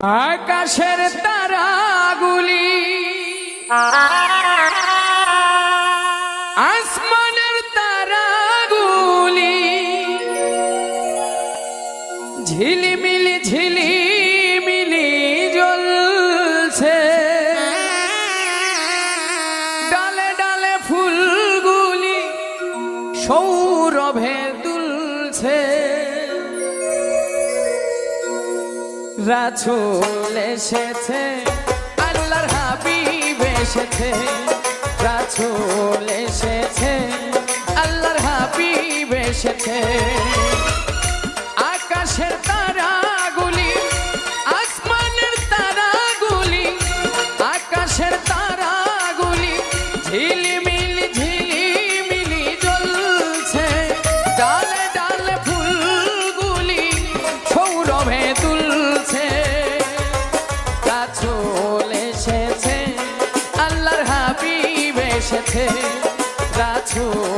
আকাশের তারাগুলি। আসমানের তারাগুলি। ঝিলিমিলি ঝিলিমিলি জ্বলছে। ডালে ডালে ফুলগুলি সৌরভে দুলছে। রাছুল এসেছে, আল্লাহর হাবিব এসেছে। রাছুল এসেছে, আল্লাহর হাবিব এসেছে। আকাশের তারাগুলি, আসমানের তারাগুলি, আকাশের তারাগুলি, ঝিলিমিলি এসেছে রাছুল